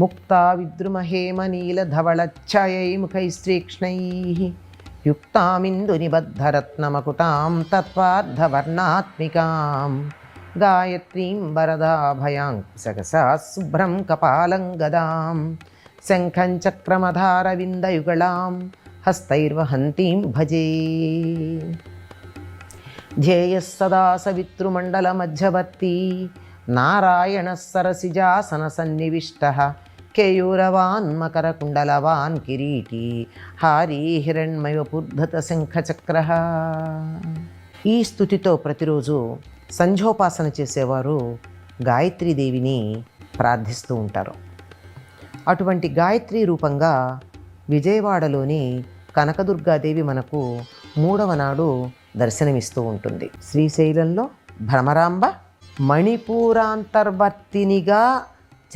ముక్తా విద్రుమహేమనీలధవళఛాయైముఖైస్త్రీక్ష్ణైः యుక్తామిందునిబద్ధరత్నమకుటాం తత్వార్ధవర్ణాత్మికాం గాయత్రీం వరదాభయాం సగసా శుభ్రం కపాలం గదాం. శంఖం చక్రమధారవిందయుగళాం హస్తైర్వహంతీం భజే. ధ్యేయः సదా సవితృమండలమధ్యవర్తి. నారాయణः సరసిజాసనసన్నివిష్టः. కేయూరవాన్ మకరకుండలవాన్ కిరీటీ హారీ హిరణ్మయపుర్ధత శంఖచక్ర. ఈ స్థుతితో ప్రతిరోజు సంధ్యోపాసన చేసేవారు గాయత్రీదేవిని ప్రార్థిస్తూ ఉంటారు. అటువంటి గాయత్రి రూపంగా విజయవాడలోని కనకదుర్గాదేవి మనకు మూడవ నాడు దర్శనమిస్తూ ఉంటుంది. శ్రీశైలంలో భ్రమరాంబ మణిపూరాంతర్వర్తినిగా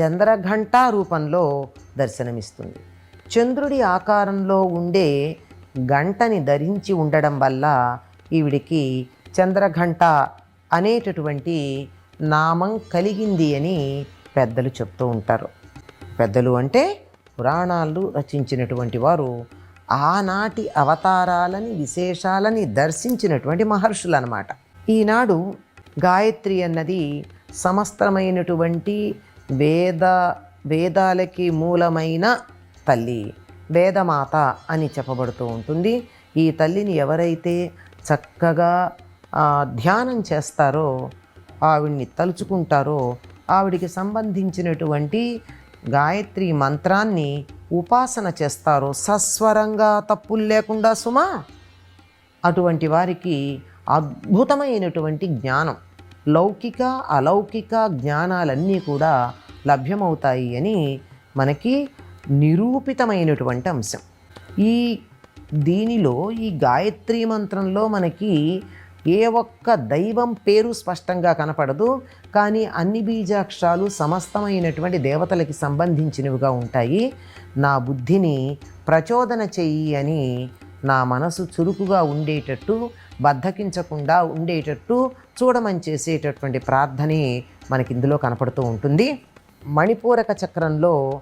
చంద్రఘంటా రూపంలో దర్శనమిస్తుంది. చంద్రుడి ఆకారంలో ఉండే గంటని ధరించి ఉండడం వల్ల ఈవిడికి చంద్రఘంట అనేటటువంటి నామం కలిగింది అని పెద్దలు చెప్తూ ఉంటారు. పెద్దలు అంటే పురాణాలు రచించినటువంటి వారు ఆనాటి అవతారాలని విశేషాలని దర్శించినటువంటి మహర్షులు అన్నమాట ఈనాడు గాయత్రి అన్నది సమస్తమైనటువంటి వేద వేదాలకి మూలమైన తల్లి వేదమాత అని చెప్పబడుతూ ఉంటుంది. ఈ తల్లిని ఎవరైతే చక్కగా ధ్యానం చేస్తారో ఆవిడ్ని తలుచుకుంటారో ఆవిడికి సంబంధించినటువంటి గాయత్రి మంత్రాన్ని ఉపాసన చేస్తారో సస్వరంగా తప్పులు లేకుండా సుమా అటువంటి వారికి అద్భుతమైనటువంటి జ్ఞానం. లౌకిక అలౌకిక జ్ఞానాలన్నీ కూడా లభ్యమవుతాయి అని మనకి నిరూపితమైనటువంటి అంశం. ఈ దీనిలో ఈ గాయత్రి మంత్రంలో మనకి ఏ ఒక్క దైవం పేరు స్పష్టంగా కనపడదు కానీ అన్ని బీజాక్షరాలు సమస్తమైనటువంటి దేవతలకి సంబంధించినవిగా ఉంటాయి. నా బుద్ధిని ప్రచోదన చెయ్యి అని నా మనసు చురుకుగా ఉండేటట్టు బద్ధకించకుండా ఉండేటట్టు చూడమని చేసేటటువంటి ప్రార్థనే మనకి ఇందులో కనపడుతూ ఉంటుంది. మణిపూరక చక్రంలో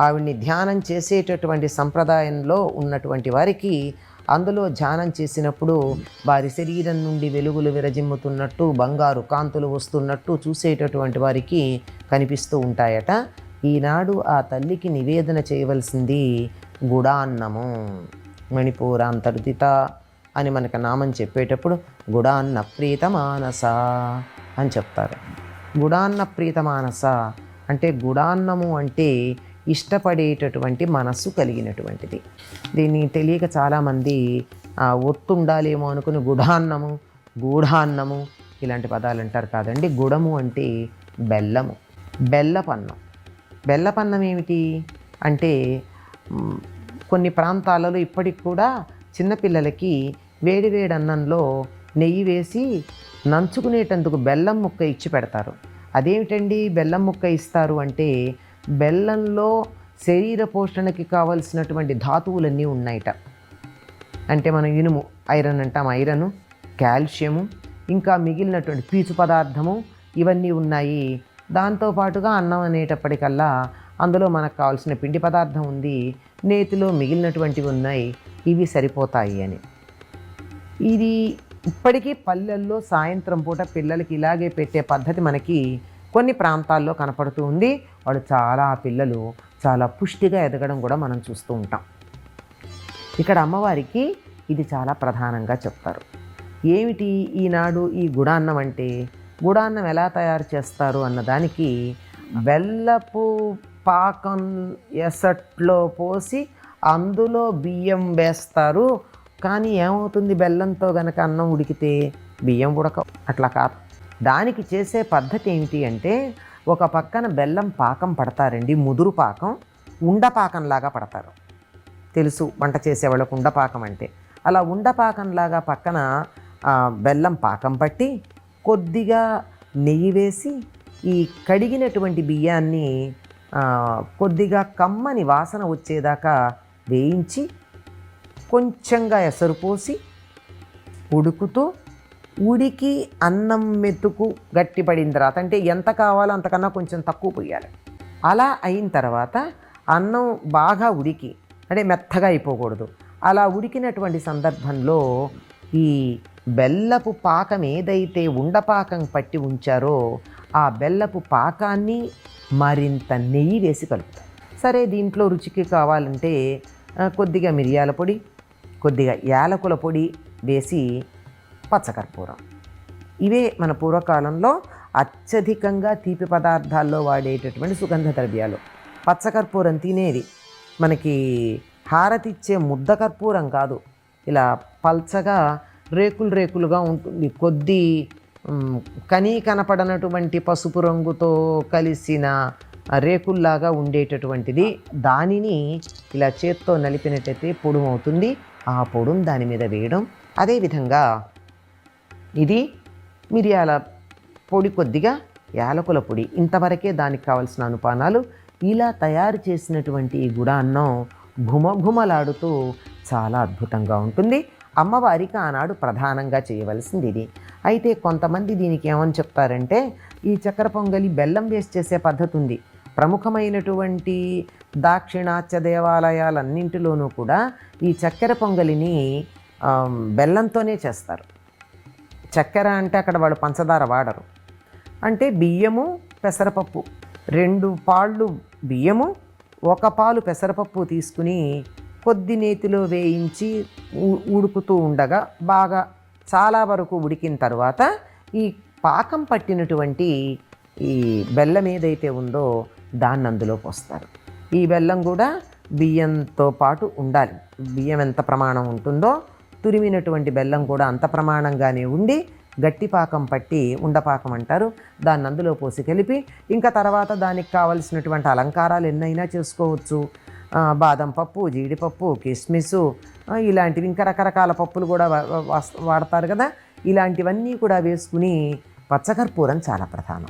ఆవిడ్ని ధ్యానం చేసేటటువంటి సంప్రదాయంలో ఉన్నటువంటి వారికి అందులో ధ్యానం చేసినప్పుడు వారి శరీరం నుండి వెలుగులు విరజిమ్ముతున్నట్టు బంగారు కాంతులు వస్తున్నట్టు చూసేటటువంటి వారికి కనిపిస్తూ ఉంటాయట. ఈనాడు ఆ తల్లికి నివేదన చేయవలసింది గుడాన్నము. మణిపూరాంతర్దిత అని మనకు నామం చెప్పేటప్పుడు గుడాన్న ప్రీతమానస అని చెప్తారు. గుడాన్న ప్రీతమానస అంటే గుడాన్నము అంటే ఇష్టపడేటటువంటి మనస్సు కలిగినటువంటిది. దీన్ని తెలియక చాలామంది ఒత్తు ఉండాలేమో అనుకుని గుడాన్నము గూఢాన్నము ఇలాంటి పదాలు అంటారు కాదండి. గుడము అంటే బెల్లము బెల్లపన్నం. బెల్లపన్నం ఏమిటి? అంటే కొన్ని ప్రాంతాలలో ఇప్పటికి కూడా చిన్నపిల్లలకి వేడివేడి అన్నంలో నెయ్యి వేసి నంచుకునేటందుకు బెల్లం ముక్క ఇచ్చి పెడతారు. అదేమిటండి బెల్లం ముక్క ఇస్తారు అంటే బెల్లంలో శరీర పోషణకి కావలసినటువంటి ధాతువులన్నీ ఉన్నాయట. అంటే మనం ఇనుము ఐరన్ అంటాం ఐరన్ కాల్షియము ఇంకా మిగిలినటువంటి పీచు పదార్థము ఇవన్నీ ఉన్నాయి. దాంతోపాటుగా అన్నం అనేటప్పటికల్లా అందులో మనకు కావాల్సిన పిండి పదార్థం ఉంది నేతిలో మిగిలినటువంటివి ఉన్నాయి ఇవి సరిపోతాయి అని. ఇది ఇప్పటికీ పల్లెల్లో సాయంత్రం పూట పిల్లలకి ఇలాగే పెట్టే పద్ధతి మనకి కొన్ని ప్రాంతాల్లో కనపడుతూ ఉంది. వాళ్ళు చాలా పిల్లలు చాలా పుష్టిగా ఎదగడం కూడా మనం చూస్తూ ఉంటాం. ఇక్కడ అమ్మవారికి ఇది చాలా ప్రధానంగా చెప్తారు. ఏమిటి ఈనాడు ఈ గుడాన్నం అంటే? గుడాన్నం ఎలా తయారు చేస్తారు అన్నదానికి బెల్లపు పాకం ఎసట్లో పోసి అందులో బియ్యం వేస్తారు. కానీ ఏమవుతుంది? బెల్లంతో గనక అన్నం ఉడికితే బియ్యం ఉడక అట్లా కాదు. దానికి చేసే పద్ధతి ఏమిటి అంటే ఒక పక్కన బెల్లం పాకం పడతారండి. ముదురు పాకం ఉండపాకంలాగా పడతారు. తెలుసు వంట చేసేవాళ్ళకు ఉండపాకం అంటే. అలా ఉండపాకంలాగా పక్కన బెల్లం పాకం పట్టి కొద్దిగా నెయ్యి వేసి ఈ కడిగినటువంటి బియ్యాన్ని కొద్దిగా కమ్మని వాసన వచ్చేదాకా వేయించి కొంచెంగా ఎసరు పోసి ఉడుకుతూ ఉడికి అన్నం మెతుకు గట్టిపడిన తర్వాత అంటే ఎంత కావాలో అంతకన్నా కొంచెం తక్కువ పోయాలి అలా అయిన తర్వాత అన్నం బాగా ఉడికి అంటే మెత్తగా అయిపోకూడదు. అలా ఉడికినటువంటి సందర్భంలో ఈ బెల్లపు పాకం ఏదైతే ఉండపాకం పట్టి ఉంచారో ఆ బెల్లపు పాకాన్ని మరింత నెయ్యి వేసి కలుపుతారు సరే దీంట్లో రుచికి కావాలంటే కొద్దిగా మిరియాల పొడి కొద్దిగా యాలకుల పొడి వేసి పచ్చకర్పూరం. ఇవే మన పూర్వకాలంలో అత్యధికంగా తీపి పదార్థాల్లో వాడేటటువంటి సుగంధ ద్రవ్యాలు. పచ్చకర్పూరం తినేది. మనకి హారతిచ్చే ముద్ద కర్పూరం కాదు. ఇలా పల్చగా రేకులు రేకులుగా ఉంటుంది. కొద్ది కనీ కనపడనటువంటి పసుపు రంగుతో కలిసిన రేకుల్లాగా ఉండేటటువంటిది. దానిని ఇలా చేత్తో నలిపినట్టయితే పొడుమవుతుంది. ఆ పొడుం దాని మీద వేయడం. అదేవిధంగా ఇది మిరియాల పొడి కొద్దిగా యాలకుల పొడి. ఇంతవరకే దానికి కావలసిన అనుపానాలు ఇలా తయారు చేసినటువంటి ఈ గుడాన్నం ఘుమఘుమలాడుతూ చాలా అద్భుతంగా ఉంటుంది. అమ్మవారికి ఆనాడు ప్రధానంగా చేయవలసింది ఇది. అయితే కొంతమంది దీనికి ఏమని చెప్తారంటే ఈ చక్కెర పొంగలి బెల్లం వేసి చేసే పద్ధతి ఉంది. ప్రముఖమైనటువంటి దాక్షిణాత్య దేవాలయాలన్నింటిలోనూ కూడా ఈ చక్కెర పొంగలిని బెల్లంతోనే చేస్తారు. చక్కెర అంటే అక్కడ వాళ్ళు పంచదార వాడరు. అంటే బియ్యము పెసరపప్పు. రెండు పాళ్ళు బియ్యము ఒక పాలు పెసరపప్పు తీసుకుని కొద్ది నేతిలో వేయించి ఉడుకుతూ ఉండగా బాగా చాలా వరకు ఉడికిన తర్వాత ఈ పాకం పట్టినటువంటి ఈ బెల్లం ఏదైతే ఉందో దాన్ని అందులో పోస్తారు ఈ బెల్లం కూడా బియ్యంతో పాటు ఉండాలి. బియ్యం ఎంత ప్రమాణం ఉంటుందో తురిమినటువంటి బెల్లం కూడా అంత ప్రమాణంగానే ఉండి గట్టి పాకం పట్టి ఉండపాకం అంటారు. దాన్ని అందులో పోసి కలిపి ఇంకా తర్వాత దానికి కావలసినటువంటి అలంకారాలు ఎన్నైనా చేసుకోవచ్చు. బాదం పప్పు జీడిపప్పు కిస్మిస్ ఇలాంటివి ఇంకా రకరకాల పప్పులు కూడా వా- వా- వాడతారు కదా. ఇలాంటివన్నీ కూడా వేసుకుని పచ్చకర్పూరం చాలా ప్రధానం.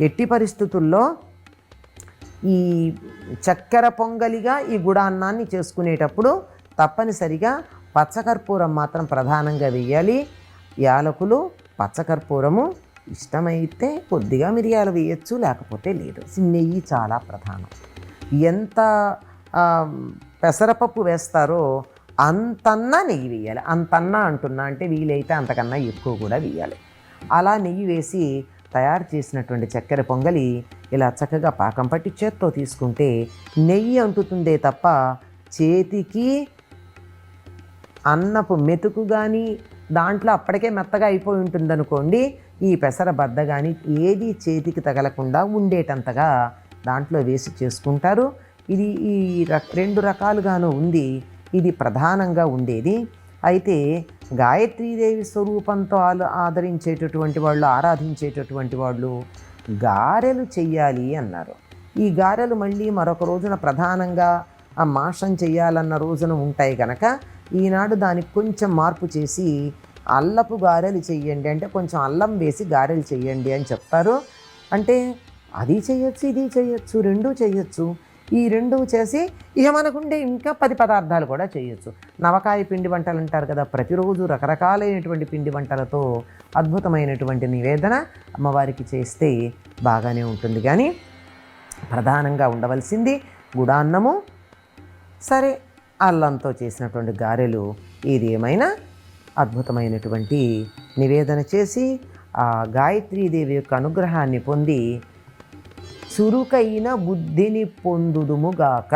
ఎట్టి పరిస్థితుల్లో ఈ చక్కెర పొంగలిగా ఈ గుడాన్నాన్ని చేసుకునేటప్పుడు తప్పనిసరిగా పచ్చకర్పూరం మాత్రం ప్రధానంగా వేయాలి యాలకులు పచ్చకర్పూరము ఇష్టమైతే కొద్దిగా మిరియాలు వేయచ్చు లేకపోతే లేదు. నెయ్యి చాలా ప్రధానం. ఎంత పెసరపప్పు వేస్తారో అంతన్నా నెయ్యి వేయాలి. అంతన్నా అంటున్నా అంటే వీలైతే అంతకన్నా ఎక్కువ కూడా వేయాలి. అలా నెయ్యి వేసి తయారు చేసినటువంటి చక్కెర పొంగలి ఇలా చక్కగా పాకం పట్టి చేత్తో తీసుకుంటే నెయ్యి అంటుతుందే తప్ప చేతికి అన్నపు మెతుకు కానీ దాంట్లో అప్పటికే మెత్తగా అయిపోయి ఉంటుందనుకోండి ఈ పెసర బద్ద కానీ ఏది చేతికి తగలకుండా ఉండేటంతగా దాంట్లో వేసి చేసుకుంటారు. ఇది ఈ రెండు రకాలుగాను ఉంది. ఇది ప్రధానంగా ఉండేది. అయితే గాయత్రీదేవి స్వరూపంతో ఆదరించేటటువంటి వాళ్ళు ఆరాధించేటటువంటి వాళ్ళు గారెలు చెయ్యాలి అన్నారు. ఈ గారెలు మళ్ళీ మరొక రోజున ప్రధానంగా ఆ మాషం చెయ్యాలన్న రోజున ఉంటాయి కనుక ఈనాడు దానికి కొంచెం మార్పు చేసి అల్లపు గారెలు చెయ్యండి అంటే కొంచెం అల్లం వేసి గారెలు చెయ్యండి అని చెప్తారు. అంటే అది చేయొచ్చు ఇది చేయొచ్చు రెండూ చేయొచ్చు ఈ రెండు చేసి ఇక మనకుండే ఇంకా పది పదార్థాలు కూడా చేయొచ్చు. నవకాయ పిండి వంటలు అంటారు కదా ప్రతిరోజు రకరకాలైనటువంటి పిండి వంటలతో అద్భుతమైనటువంటి నివేదన అమ్మవారికి చేస్తే బాగానే ఉంటుంది. కానీ ప్రధానంగా ఉండవలసింది గుడాన్నము. సరే అల్లంతో చేసినటువంటి గారెలు ఇది ఏమైనా అద్భుతమైనటువంటి నివేదన చేసి ఆ గాయత్రీదేవి యొక్క అనుగ్రహాన్ని పొంది చురుకైన బుద్ధిని పొందుదుముగాక